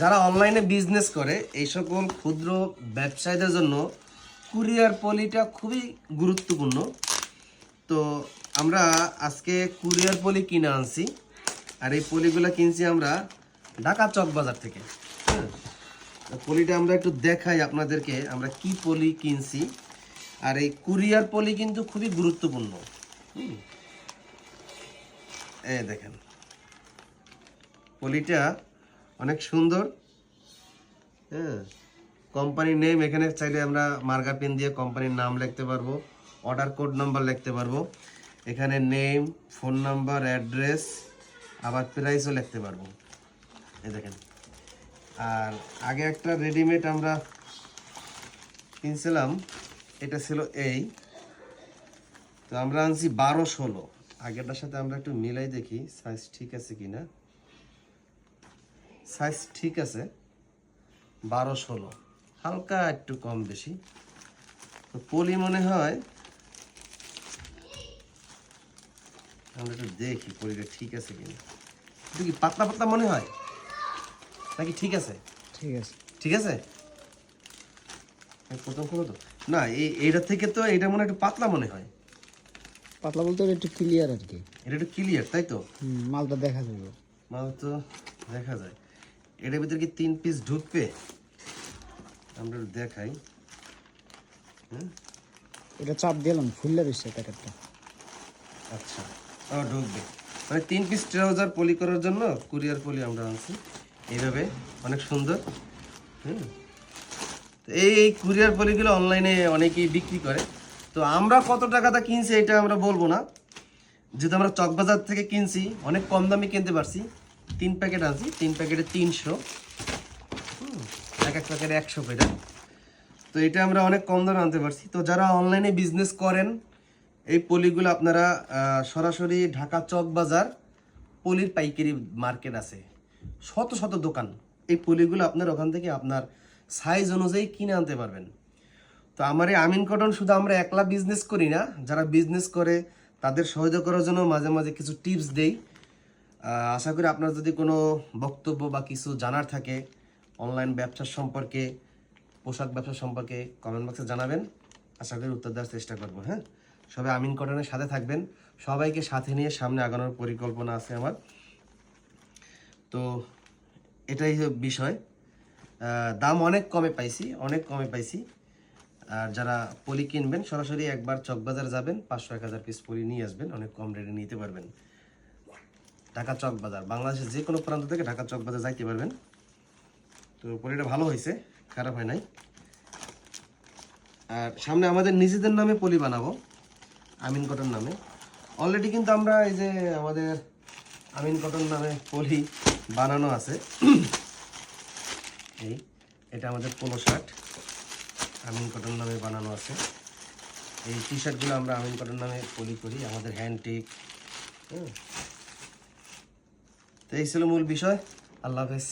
যারা অনলাইনে বিজনেস করে, এই সকল ক্ষুদ্র ব্যবসায়ীদের জন্য কুরিয়ার পলিটা খুবই গুরুত্বপূর্ণ। তো আমরা আজকে কুরিয়ার পলি কিনে আনছি, আর এই পলিগুলো কিনছি আমরা ঢাকা চক বাজার থেকে। হ্যাঁ পলিটা আমরা একটু দেখাই আপনাদেরকে, আমরা কি পলি কিনছি। আর এই কুরিয়ার পলি কিন্তু খুবই গুরুত্বপূর্ণ। এই দেখেন। পলিটা অনেক সুন্দর। হ্যাঁ কোম্পানির নেম এখানে চাইলে আমরা মার্কার পেন দিয়ে কোম্পানির নাম লিখতে পারব অর্ডার কোড নাম্বার লিখতে পারব। এখানে নেম ফোন নাম্বার অ্যাড্রেস আবার প্রাইসও লিখতে পারব। এই দেখেন। আর আগে একটা রেডিমেড আমরা কিনছিলাম, এটা ছিল এই। তো আমরা আনছি বারো ষোলো। আগেরটার সাথে আমরা একটু মিলাই দেখি সাইজ ঠিক আছে কিনা। সাইজ ঠিক আছে বারো ষোলো। হালকা একটু কম বেশি। তো পলি মনে হয় আমরা একটু দেখি পলিটা ঠিক আছে কিনা। এটা কি পাতলা পাতলা মনে হয়? নাকি ঠিক আছে? ঠিক আছে। ঠিক আছে? প্রথম খোলো তো। না এই এইটা থেকে তো এটা মনে একটু পাতলা মনে হয়। পাতলা বলতে একটু ক্লিয়ার আর কি। এটা একটু ক্লিয়ার তাই তো? মালটা দেখা যাবে। মাল তো দেখা যায়। এটার ভিতরে কি তিন পিস ঢুকবে? আমরা দেখাই। হুম এটা চাপ দিলাম ফুললে বেশি প্যাকেটটা। আচ্ছা ও ঢুকবে। মানে তিন পিস ট্রাউজার পলি করার জন্য কুরিয়ার পলি আমরা আনছি। এইভাবে অনেক সুন্দর। হুম? তো এই এই কুরিয়ার পলিগুলো অনলাইনে অনেকেই বিক্রি করে। তো আমরা কত টাকাটা কিনছি এটা আমরা বলব না। যেহেতু আমরা চকবাজার থেকে কিনছি অনেক কম দামে কিনতে পারছি। তিন প্যাকেট আনছি তিন প্যাকেটে তিনশো। এক এক প্যাকেটে একশো করে। তো এটা আমরা অনেক কম দামে আনতে পারছি। তো যারা অনলাইনে বিজনেস করেন, এই পলিগুলো আপনারা সরাসরি ঢাকা চক বাজার পলির পাইকারি মার্কেট আছে। শত শত দোকান। এই পলিগুলো আপনার ওখান থেকে আপনার সাইজ অনুযায়ী কিনে আনতে পারবেন। তো আমার এই আমিন কটন শুধু আমরা একলা বিজনেস করি না, যারা বিজনেস করে, তাদের সহযোগ করার জন্য মাঝে মাঝে কিছু টিপস দেই। আশা করি আপনার যদি কোনো বক্তব্য বা কিছু জানার থাকে অনলাইন ব্যবসা সম্পর্কে, পোশাক ব্যবসা সম্পর্কে কমেন্ট বক্সে জানাবেন। আশা করি উত্তর দেওয়ার চেষ্টা করব হ্যাঁ? সবাই আমিন কটনের সাথে থাকবেন। সবাইকে সাথে নিয়ে সামনে আগানোর পরিকল্পনা আছে আমার। তো এটাই বিষয়। দাম অনেক কমে পাইছি, অনেক কমে পাইছি। আর যারা পলি কিনবেন, সরাসরি একবার চকবাজার যাবেন, পাঁচশো, এক হাজার পিস পলি নিয়ে আসবেন, অনেক কম রেটে নিতে পারবেন। ঢাকা চক বাজার। বাংলাদেশের যে কোনো প্রান্ত থেকে ঢাকা চক বাজার যাইতে পারবেন। তো পলিটা ভালো হয়েছে, খারাপ হয় নাই। আর সামনে আমাদের নিজেদের নামে পলি বানাবো, আমিন কটন নামে। অলরেডি কিন্তু আমরা এই যে আমাদের আমিন কটন নামে পলি বানানো আছে। এই, এটা আমাদের পোলো শার্ট। আমিন কটন নামে বানানো আছে। এই টি শার্টগুলো আমরা আমিন কটন নামে পলি করি, আমাদের হ্যান্ডটিক তো এই ছিল মূল বিষয়। আল্লাহ হাফেজ।